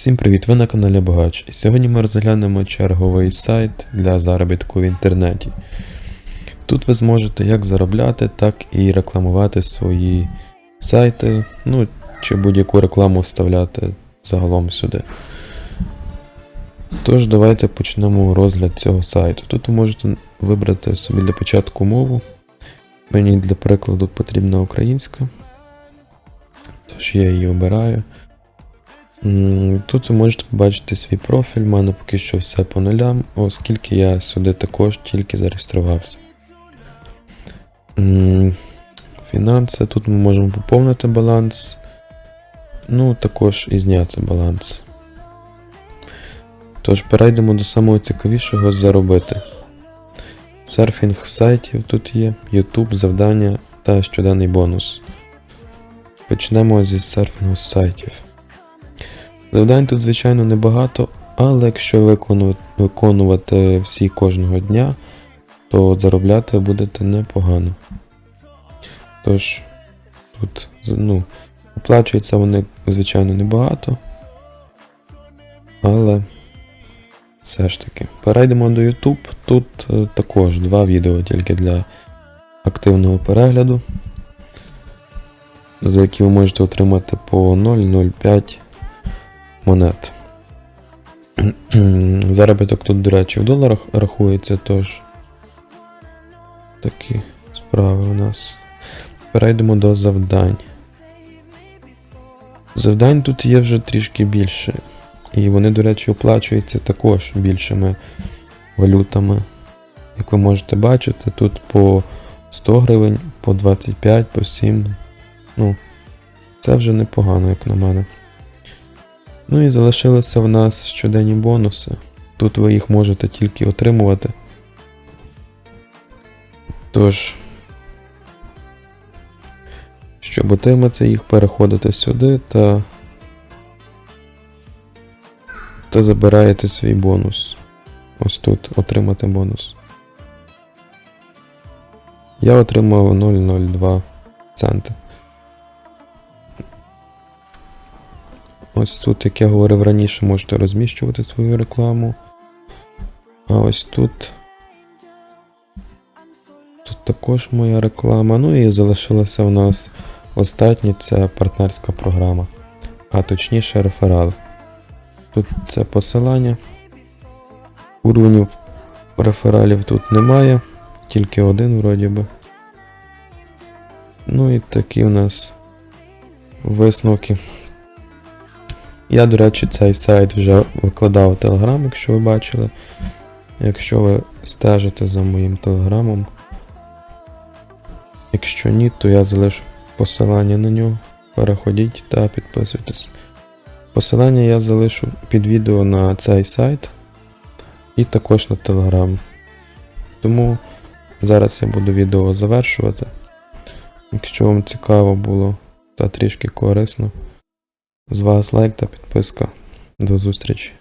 Всім привіт! Ви на каналі Богач. Сьогодні ми розглянемо черговий сайт для заробітку в інтернеті. Тут ви зможете як заробляти, так і рекламувати свої сайти, ну чи будь-яку рекламу вставляти загалом сюди. Тож, давайте почнемо розгляд цього сайту. Тут ви можете вибрати собі для початку мову. Мені для прикладу потрібна українська. Тож я її обираю. Тут ви можете побачити свій профіль, в мене поки що все по нулям, оскільки я сюди також тільки зареєструвався. Фінанси, тут ми можемо поповнити баланс, ну також і зняти баланс. Тож перейдемо до самого цікавішого заробити. Серфінг сайтів тут є, YouTube, завдання та щоденний бонус. Почнемо зі серфінгу сайтів. Завдань тут, звичайно, небагато, але якщо виконувати, всі кожного дня, то заробляти будете непогано. Тож, тут ну, оплачуються вони, звичайно, небагато. Але все ж таки. Перейдемо до YouTube. Тут е, також два відео тільки для активного перегляду, за які ви можете отримати по 0,05 монет. Заробіток тут, до речі, в доларах рахується, тож такі справи у нас. Перейдемо до завдань. Завдань тут є вже трішки більше. І вони, до речі, оплачуються також більшими валютами. Як ви можете бачити, тут по 100 гривень, по 25, по 7. Ну, це вже непогано, як на мене. Ну і залишилися в нас щоденні бонуси. Тут ви їх можете тільки отримувати. Тож, щоб отримати їх, переходите сюди та, та забираєте свій бонус. Ось тут отримати бонус. Я отримав 0,02 цента. Ось тут, як я говорив раніше, можете розміщувати свою рекламу. А ось тут. Тут також моя реклама. Ну і залишилося у нас останнє це партнерська програма. А точніше реферал. Тут це посилання. Уровнів рефералів тут немає, тільки один вроді би. Ну і такі у нас висновки. Я, до речі, цей сайт вже викладав у Телеграм, якщо ви бачили. Якщо ви стежите за моїм телеграмом. Якщо ні, то я залишу посилання на нього. Переходіть та підписуйтесь. Посилання я залишу під відео на цей сайт і також на Телеграм. Тому зараз я буду відео завершувати. Якщо вам цікаво було та трішки корисно. З вас лайк та підписка. До зустрічі.